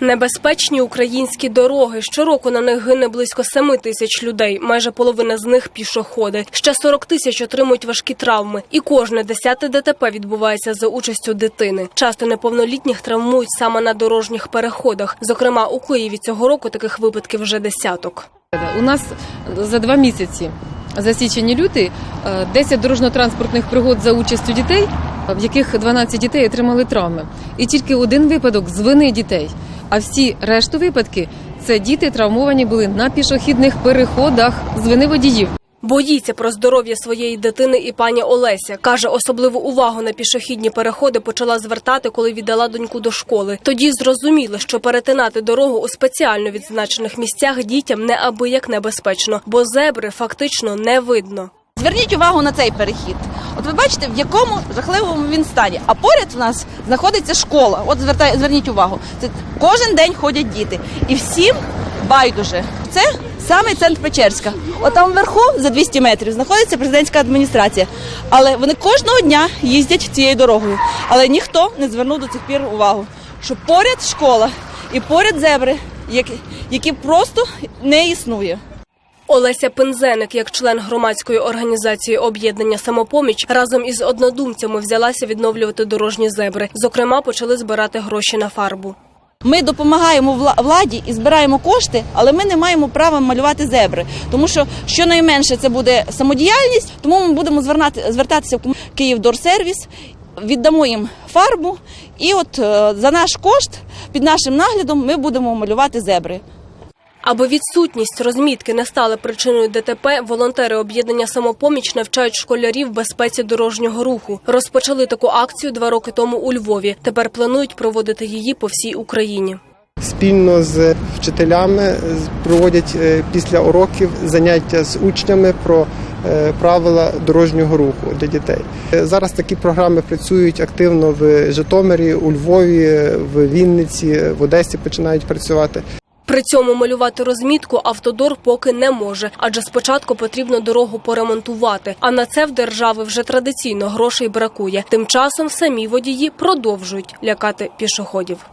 Небезпечні українські дороги. Щороку на них гине близько 7 тисяч людей. Майже половина з них пішоходи. Ще 40 тисяч отримують важкі травми. І кожне десяте ДТП відбувається за участю дитини. Часто неповнолітніх травмують саме на дорожніх переходах. Зокрема, у Києві цього року таких випадків вже десяток. У нас за два місяці за січень і лютий е, 10 дорожньо-транспортних пригод за участю дітей, в яких 12 дітей отримали травми. І тільки один випадок з вини дітей. А всі решту випадки це діти травмовані були на пішохідних переходах з вини водіїв. Боїться про здоров'я своєї дитини і пані Олеся. Каже, особливу увагу на пішохідні переходи почала звертати, коли віддала доньку до школи. Тоді зрозуміли, що перетинати дорогу у спеціально відзначених місцях дітям неабияк небезпечно, бо зебри фактично не видно. Зверніть увагу на цей перехід. От ви бачите, в якому жахливому він стані. А поряд у нас знаходиться школа. От звертай, зверніть увагу. Це кожен день ходять діти. І всім байдуже. Це саме центр Печерська. От там вверху, за 200 метрів, знаходиться президентська адміністрація. Але вони кожного дня їздять цією дорогою. Але ніхто не звернув до цих пір увагу, що поряд школа і поряд зебри, які, які просто не існує. Олеся Пензеник, як член громадської організації об'єднання самопоміч, разом із однодумцями взялася відновлювати дорожні зебри. Зокрема, почали збирати гроші на фарбу. Ми допомагаємо вла- владі і збираємо кошти, але ми не маємо права малювати зебри, тому що щонайменше це буде самодіяльність. Тому ми будемо звертатися в Київдорсервіс, віддамо їм фарбу, і от е, за наш кошт під нашим наглядом ми будемо малювати зебри. Аби відсутність розмітки не стала причиною ДТП, волонтери об'єднання самопоміч навчають школярів безпеці дорожнього руху. Розпочали таку акцію два роки тому у Львові. Тепер планують проводити її по всій Україні. Спільно з вчителями проводять е, після уроків заняття з учнями про е, правила дорожнього руху для дітей. Е, Зараз такі програми працюють активно в Житомирі, у Львові, в Вінниці, в Одесі починають працювати. При цьому малювати розмітку автодор поки не може, адже спочатку потрібно дорогу поремонтувати. А на це в держави вже традиційно грошей бракує. Тим часом самі водії продовжують лякати пішоходів.